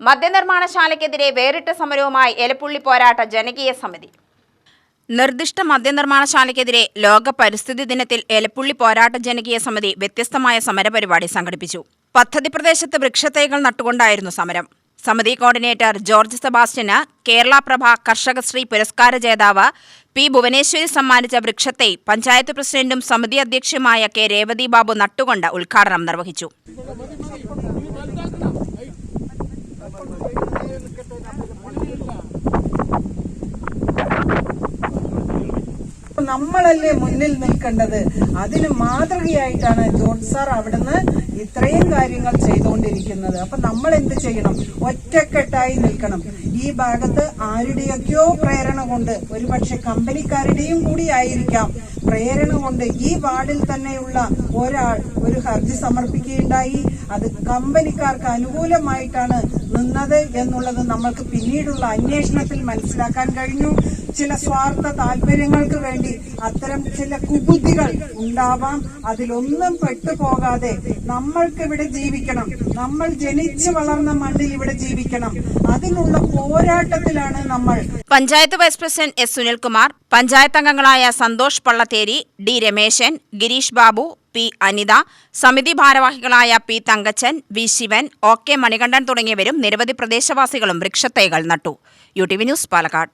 മദ്യനിർമ്മാണശാലയ്ക്കെതിരെ വേറിട്ട സമരവുമായി എലപ്പുള്ളി പോരാട്ട ജനകീയ സമിതി. നിർദ്ദിഷ്ട മദ്യനിർമ്മാണശാലയ്ക്കെതിരെ ലോക പരിസ്ഥിതി ദിനത്തിൽ എലപ്പുള്ളി പോരാട്ട ജനകീയ സമിതി വ്യത്യസ്തമായ സമരപരിപാടി സംഘടിപ്പിച്ചു. പദ്ധതി പ്രദേശത്ത് വൃക്ഷത്തൈകൾ നട്ടുകൊണ്ടായിരുന്നു സമരം. സമിതി കോർഡിനേറ്റർ ജോർജ് സെബാസ്റ്റ്യന് കേരള പ്രഭ കർഷകശ്രീ പുരസ്കാര ജേതാവ് പി ഭുവനേശ്വരി സമ്മാനിച്ച വൃക്ഷത്തെ പഞ്ചായത്ത് പ്രസിഡന്റും സമിതി അധ്യക്ഷയുമായ കെ രേവതി ബാബു നട്ടുകൊണ്ട് ഉദ്ഘാടനം നിർവഹിച്ചു. നമ്മളല്ലേ മുന്നിൽ നിൽക്കേണ്ടത്? അതിന് മാതൃകയായിട്ടാണ് ജോൺ സാർ അവിടുന്ന് ഇത്രയും കാര്യങ്ങൾ ചെയ്തുകൊണ്ടിരിക്കുന്നത്. അപ്പൊ നമ്മൾ എന്ത് ചെയ്യണം? ഒറ്റക്കെട്ടായി നിൽക്കണം. ഈ ഭാഗത്ത് ആരുടെയൊക്കെയോ പ്രേരണ കൊണ്ട് ഒരുപക്ഷെ കമ്പനിക്കാരുടെയും കൂടി ആയിരിക്കാം. പ്രേരണ കൊണ്ട് ഈ വാർഡിൽ തന്നെയുള്ള ഒരാൾ ഒരു ഹർജി സമർപ്പിക്കുകയുണ്ടായി. അത് കമ്പനിക്കാർക്ക് അനുകൂലമായിട്ടാണ് നിന്നത് എന്നുള്ളത് നമ്മൾക്ക് പിന്നീടുള്ള അന്വേഷണത്തിൽ മനസ്സിലാക്കാൻ കഴിഞ്ഞു. ചില സ്വാർത്ഥ താല്പര്യങ്ങൾക്ക് വേണ്ടി അത്തരം ചില കുബുദ്ധികൾ ഉണ്ടാവാം. അതിലൊന്നും പെട്ടുപോകാതെ നമ്മൾക്ക് ഇവിടെ ജീവിക്കണം. നമ്മൾ ജനിച്ചു വളർന്ന മണ്ണിൽ ഇവിടെ ജീവിക്കണം. അതിനുള്ള പോരാട്ടത്തിലാണ് നമ്മൾ. Panchayat vice president S Sunilkumar panchayat അംഗങ്ങളായ സന്തോഷ് പള്ളത്തേരി ഡി രമേശൻ ഗിരീഷ് ബാബു പി അനിത സമിതി ഭാരവാഹികളായ P Thankachan V Sivan O K Manikandan തുടങ്ങിയവരും നിരവധി പ്രദേശവാസികളും വൃക്ഷത്തൈകൾ നട്ടു. U T V news Palakkad.